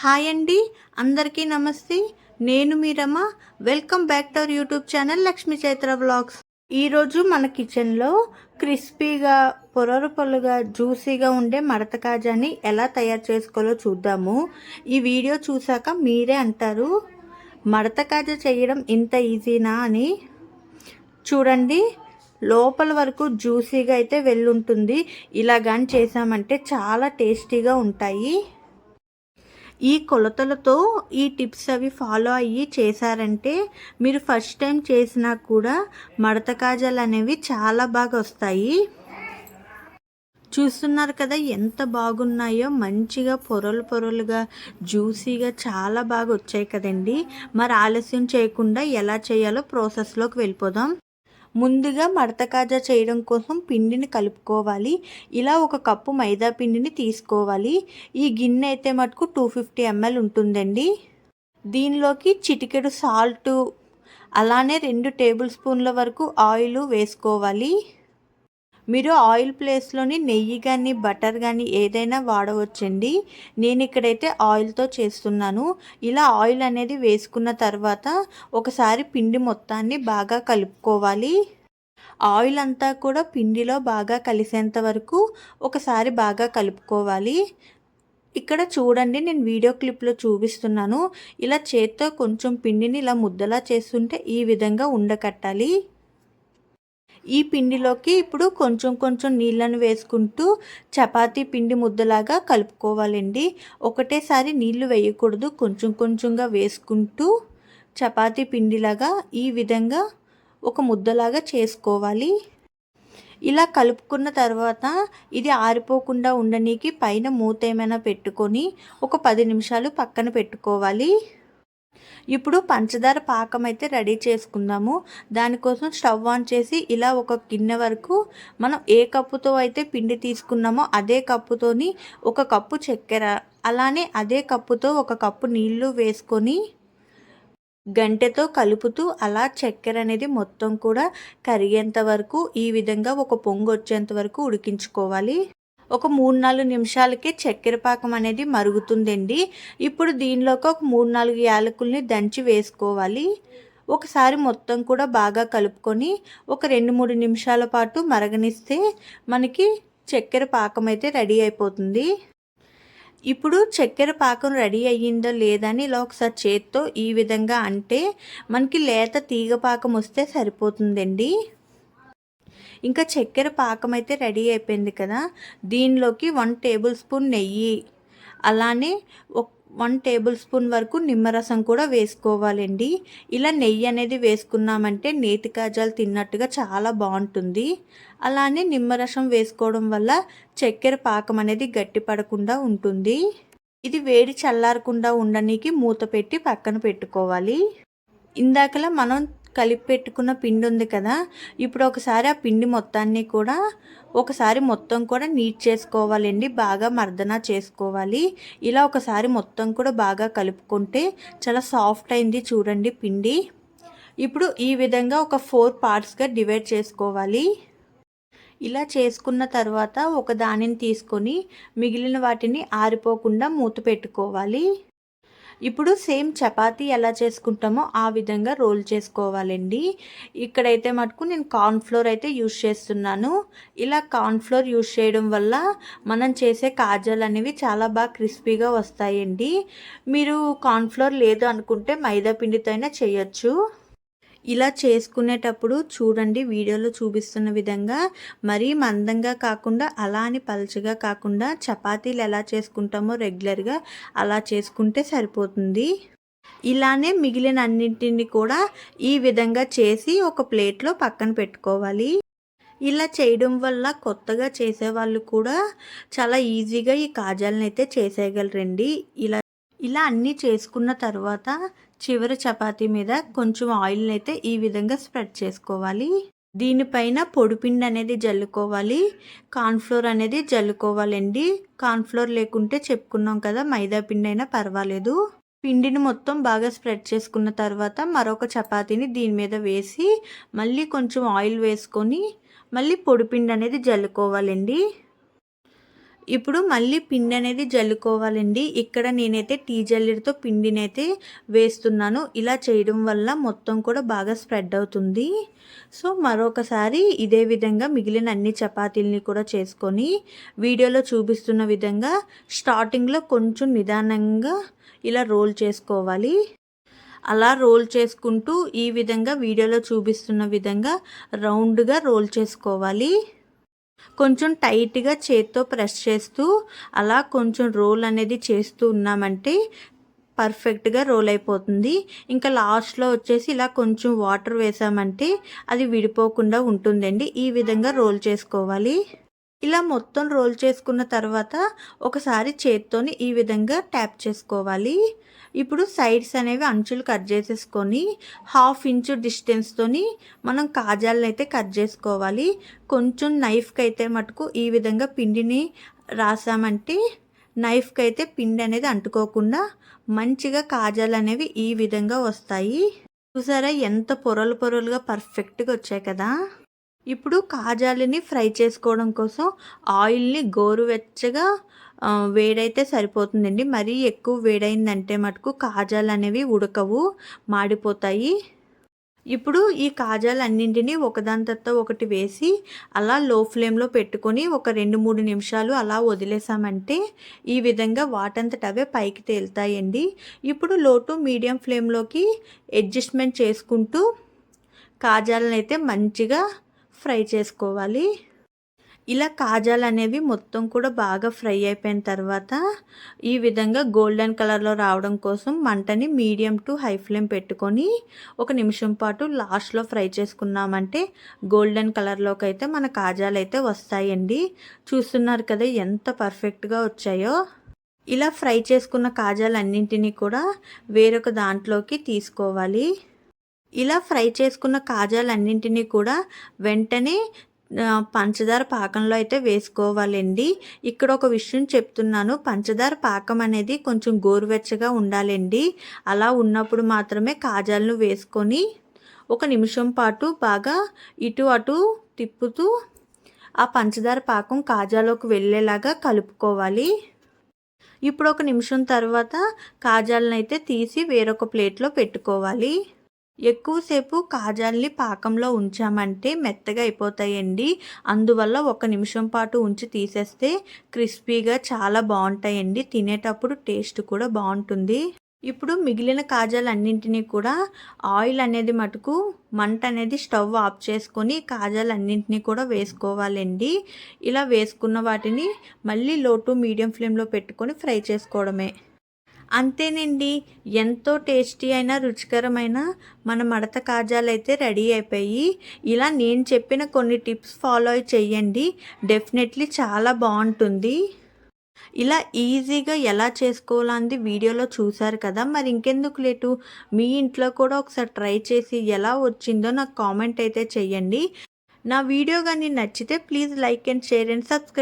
Hi అండి. అందరికీ నమస్తే. నేను మీరమ్మ welcome back to our YouTube channel Lakshmi Chaitra vlogs. ఈరోజు మన కిచెన్లో క్రిస్పీగా పొరలు జ్యూసీగా ఉండే మడత కాజాని ఎలా తయారు చేసుకోవాలో చూద్దాము. ఈ వీడియో చూసాక మీరే అంటారు మడత కాజా చేయడం ఇంత ఈజీనా అని. చూడండి లోపల వరకు జ్యూసీగా అయితే వెళ్ళుంటుంది. ఇలా కానీ చేసామంటే చాలా టేస్టీగా ఉంటాయి. ఈ కొలతలతో ఈ టిప్స్ అవి ఫాలో అయ్యి చేశారంటే మీరు ఫస్ట్ టైం చేసినా కూడా మడత కాజాలు అనేవి చాలా బాగా వస్తాయి. చూస్తున్నారు కదా ఎంత బాగున్నాయో మంచిగా పొరలు పొరలుగా జ్యూసీగా చాలా బాగా వచ్చాయి కదండి. మరి ఆలస్యం చేయకుండా ఎలా చేయాలో ప్రాసెస్లోకి వెళ్ళిపోదాం. ముందుగా మడత కాజా చేయడం కోసం పిండిని కలుపుకోవాలి. ఇలా ఒక కప్పు మైదా పిండిని తీసుకోవాలి. ఈ గిన్నె అయితే మటుకు టూ ఫిఫ్టీ ఎంఎల్ ఉంటుందండి. దీనిలోకి చిటికెడు సాల్టు అలానే రెండు టేబుల్ స్పూన్ల వరకు ఆయిల్ వేసుకోవాలి. మీరు ఆయిల్ ప్లేస్లోని నెయ్యి కానీ బటర్ కానీ ఏదైనా వాడవచ్చండి. నేను ఇక్కడైతే ఆయిల్తో చేస్తున్నాను. ఇలా ఆయిల్ అనేది వేసుకున్న తర్వాత ఒకసారి పిండి మొత్తాన్ని బాగా కలుపుకోవాలి. ఆయిల్ అంతా కూడా పిండిలో బాగా కలిసేంత వరకు ఒకసారి బాగా కలుపుకోవాలి. ఇక్కడ చూడండి నేను వీడియో క్లిప్లో చూపిస్తున్నాను. ఇలా చేత్తో కొంచెం పిండిని ఇలా ముద్దలా చేస్తుంటే ఈ విధంగా ఉండకట్టాలి ఈ పిండిలోకి ఇప్పుడు కొంచెం కొంచెం నీళ్ళను వేసుకుంటూ చపాతీ పిండి ముద్దలాగా కలుపుకోవాలండి. ఒకటేసారి నీళ్ళు వేయకూడదు. కొంచెం కొంచెంగా వేసుకుంటూ చపాతీ పిండిలాగా ఈ విధంగా ఒక ముద్దలాగా చేసుకోవాలి. ఇలా కలుపుకున్న తర్వాత ఇది ఆరిపోకుండా ఉండనీకి పైన మూత ఏమైనా పెట్టుకొని ఒక పది నిమిషాలు పక్కన పెట్టుకోవాలి. ఇప్పుడు పంచదార పాకం అయితే రెడీ చేసుకుందాము. దానికోసం స్టవ్ ఆన్ చేసి ఇలా ఒక గిన్నె వరకు మనం ఏ కప్పుతో అయితే పిండి తీసుకున్నామో అదే కప్పుతోని ఒక కప్పు చక్కెర అలానే అదే కప్పుతో ఒక కప్పు నీళ్ళు వేసుకొని గంటెతో కలుపుతూ అలా చక్కెర అనేది మొత్తం కూడా కరిగేంత వరకు ఈ విధంగా ఒక పొంగు వచ్చేంత వరకు ఉడికించుకోవాలి. ఒక మూడు నాలుగు నిమిషాలకే చక్కెర పాకం అనేది మరుగుతుందండి. ఇప్పుడు దీనిలోకి ఒక మూడు నాలుగు యాలకుల్ని దంచి వేసుకోవాలి. ఒకసారి మొత్తం కూడా బాగా కలుపుకొని ఒక రెండు మూడు నిమిషాల పాటు మరగనిస్తే మనకి చక్కెర పాకం అయితే రెడీ అయిపోతుంది. ఇప్పుడు చక్కెర పాకం రెడీ అయ్యిందో లేదని ఇలా ఒకసారి చేత్తో ఈ విధంగా అంటే మనకి లేత తీగ పాకం వస్తే సరిపోతుందండి. ఇంకా చక్కెర పాకం అయితే రెడీ అయిపోయింది కదా. దీనిలోకి వన్ టేబుల్ స్పూన్ నెయ్యి అలానే వన్ టేబుల్ స్పూన్ వరకు నిమ్మరసం కూడా వేసుకోవాలండి. ఇలా నెయ్యి అనేది వేసుకున్నామంటే నేతి కాజాలు తిన్నట్టుగా చాలా బాగుంటుంది. అలానే నిమ్మరసం వేసుకోవడం వల్ల చక్కెర పాకం అనేది గట్టిపడకుండా ఉంటుంది. ఇది వేడి చల్లారకుండా ఉండనీకి మూత పెట్టి పక్కన పెట్టుకోవాలి. ఇందాకలా మనం కలిపి పెట్టుకున్న పిండి ఉంది కదా ఇప్పుడు ఒకసారి ఆ పిండి మొత్తాన్ని కూడా ఒకసారి మొత్తం కూడా నీట్ చేసుకోవాలండి బాగా మర్దన చేసుకోవాలి. ఇలా ఒకసారి మొత్తం కూడా బాగా కలుపుకుంటే చాలా సాఫ్ట్ అయింది చూడండి పిండి. ఇప్పుడు ఈ విధంగా ఒక ఫోర్ పార్ట్స్గా డివైడ్ చేసుకోవాలి. ఇలా చేసుకున్న తర్వాత ఒక దానిని తీసుకొని మిగిలిన వాటిని ఆరిపోకుండా మూత పెట్టుకోవాలి. ఇప్పుడు సేమ్ చపాతీ ఎలా చేసుకుంటామో ఆ విధంగా రోల్ చేసుకోవాలండి. ఇక్కడైతే మటుకు నేను కార్న్ఫ్లోర్ అయితే యూజ్ చేస్తున్నాను. ఇలా కార్న్ఫ్లోర్ యూస్ చేయడం వల్ల మనం చేసే కాజాలు అనేవి చాలా బాగా క్రిస్పీగా వస్తాయండి. మీరు కార్న్ఫ్లోర్ లేదు అనుకుంటే మైదా పిండితో అయినా చేయొచ్చు. ఇలా చేసుకునేటప్పుడు చూడండి వీడియోలో చూపిస్తున్న విధంగా మరీ మందంగా కాకుండా అలా అని పలచగా కాకుండా చపాతీలు ఎలా చేసుకుంటామో రెగ్యులర్గా అలా చేసుకుంటే సరిపోతుంది. ఇలానే మిగిలిన అన్నింటిని కూడా ఈ విధంగా చేసి ఒక ప్లేట్లో పక్కన పెట్టుకోవాలి. ఇలా చేయడం వల్ల కొత్తగా చేసేవాళ్ళు కూడా చాలా ఈజీగా ఈ కాజాలను అయితే చేసేయగలరండి. ఇలా ఇలా అన్నీ చేసుకున్న తర్వాత చివరి చపాతీ మీద కొంచెం ఆయిల్ని అయితే ఈ విధంగా స్ప్రెడ్ చేసుకోవాలి. దీనిపైన పొడిపిండి అనేది జల్లుకోవాలి. కార్న్ఫ్లోర్ అనేది జల్లుకోవాలండి. కార్న్ఫ్లోర్ లేకుంటే చెప్పుకున్నాం కదా మైదా పిండి అయినా పర్వాలేదు. పిండిని మొత్తం బాగా స్ప్రెడ్ చేసుకున్న తర్వాత మరొక చపాతీని దీని మీద వేసి మళ్ళీ కొంచెం ఆయిల్ వేసుకొని మళ్ళీ పొడిపిండి అనేది జల్లుకోవాలండి. ఇప్పుడు మళ్ళీ పిండి అనేది జల్లుకోవాలండి. ఇక్కడ నేనైతే టీ జల్లెడతో పిండిని అయితే వేస్తున్నాను. ఇలా చేయడం వల్ల మొత్తం కూడా బాగా స్ప్రెడ్ అవుతుంది. సో మరొకసారి ఇదే విధంగా మిగిలిన అన్ని చపాతీలని కూడా చేసుకొని వీడియోలో చూపిస్తున్న విధంగా స్టార్టింగ్లో కొంచెం నిదానంగా ఇలా రోల్ చేసుకోవాలి. అలా రోల్ చేసుకుంటూ ఈ విధంగా వీడియోలో చూపిస్తున్న విధంగా రౌండ్గా రోల్ చేసుకోవాలి. కొంచెం టైట్గా చేత్తో ప్రెస్ చేస్తూ అలా కొంచెం రోల్ అనేది చేస్తూ ఉన్నామంటే పర్ఫెక్ట్గా రోల్ అయిపోతుంది. ఇంకా లాస్ట్లో వచ్చేసి ఇలా కొంచెం వాటర్ వేసామంటే అది విడిపోకుండా ఉంటుందండి. ఈ విధంగా రోల్ చేసుకోవాలి. ఇలా మొత్తం రోల్ చేసుకున్న తర్వాత ఒకసారి చేత్తోని ఈ విధంగా ట్యాప్ చేసుకోవాలి. ఇప్పుడు సైడ్స్ అనేవి అంచులు కట్ చేసేసుకొని హాఫ్ ఇంచు డిస్టెన్స్తోని మనం కాజాలను అయితే కట్ చేసుకోవాలి. కొంచెం నైఫ్కి అయితే మటుకు ఈ విధంగా పిండిని రాసామంటే నైఫ్కి అయితే పిండి అనేది అంటుకోకుండా మంచిగా కాజాలు అనేవి ఈ విధంగా వస్తాయి. చూసారా ఎంత పొరలు పొరలుగా పర్ఫెక్ట్గా వచ్చాయి కదా. ఇప్పుడు కాజాలని ఫ్రై చేసుకోవడం కోసం ఆయిల్ని గోరువెచ్చగా వేడైతే సరిపోతుందండి. మరీ ఎక్కువ వేడైందంటే మటుకు కాజాలు అనేవి ఉడకవు మాడిపోతాయి. ఇప్పుడు ఈ కాజాలు అన్నింటినీ ఒకదాని తర్వాత ఒకటి వేసి అలా లో ఫ్లేమ్లో పెట్టుకొని ఒక రెండు మూడు నిమిషాలు అలా వదిలేసామంటే ఈ విధంగా వాటంతట అవే పైకి తేలుతాయండి. ఇప్పుడు లో టు మీడియం ఫ్లేమ్లోకి అడ్జస్ట్మెంట్ చేసుకుంటూ కాజాలను అయితే మంచిగా ఫ్రై చేసుకోవాలి. ఇలా కాజాలు అనేవి మొత్తం కూడా బాగా ఫ్రై అయిపోయిన తర్వాత ఈ విధంగా గోల్డెన్ కలర్లో రావడం కోసం మంటని మీడియం టు హై ఫ్లేమ్ పెట్టుకొని ఒక నిమిషం పాటు లాస్ట్లో ఫ్రై చేసుకున్నామంటే గోల్డెన్ కలర్లోకి అయితే మన కాజాలు అయితే వస్తాయండి. చూస్తున్నారు కదా ఎంత పర్ఫెక్ట్గా వచ్చాయో. ఇలా ఫ్రై చేసుకున్న కాజాలన్నింటినీ కూడా వేరొక దాంట్లోకి తీసుకోవాలి. ఇలా ఫ్రై చేసుకున్న కాజాలన్నింటినీ కూడా వెంటనే పంచదార పాకంలో అయితే వేసుకోవాలండి. ఇక్కడ ఒక విషయం చెప్తున్నాను. పంచదార పాకం అనేది కొంచెం గోరువెచ్చగా ఉండాలండి. అలా ఉన్నప్పుడు మాత్రమే కాజాలను వేసుకొని ఒక నిమిషం పాటు బాగా ఇటు అటు తిప్పుతూ ఆ పంచదార పాకం కాజాలోకి వెళ్ళేలాగా కలుపుకోవాలి. ఇప్పుడు ఒక నిమిషం తర్వాత కాజాలను అయితే తీసి వేరొక ప్లేట్లో పెట్టుకోవాలి. ఎక్కువసేపు కాజాల్ని పాకంలో ఉంచామంటే మెత్తగా అయిపోతాయండి. అందువల్ల ఒక నిమిషం పాటు ఉంచి తీసేస్తే క్రిస్పీగా చాలా బాగుంటాయండి. తినేటప్పుడు టేస్ట్ కూడా బాగుంటుంది. ఇప్పుడు మిగిలిన కాజాలన్నింటినీ కూడా ఆయిల్ అనేది మటుకు మంట అనేది స్టవ్ ఆఫ్ చేసుకొని కాజాలన్నింటినీ కూడా వేసుకోవాలండి. ఇలా వేసుకున్న వాటిని మళ్ళీ లో టు మీడియం ఫ్లేమ్లో పెట్టుకొని ఫ్రై చేసుకోవడమే. అంతేనండి. ఎంతో టేస్టీ అయిన రుచికరమైన మన మడత కాజాలు అయితే రెడీ అయిపోయి ఇలా నేను చెప్పిన కొన్ని టిప్స్ ఫాలో చేయండి డెఫినెట్లీ చాలా బాగుంటుంది. ఇలా ఈజీగా ఎలా చేసుకోవాలని వీడియోలో చూసారు కదా. మరి ఇంకెందుకు లేటు? మీ ఇంట్లో కూడా ఒకసారి ట్రై చేసి ఎలా వచ్చిందో నాకు కామెంట్ అయితే చెయ్యండి. నా వీడియో కానీ నచ్చితే please like and share and subscribe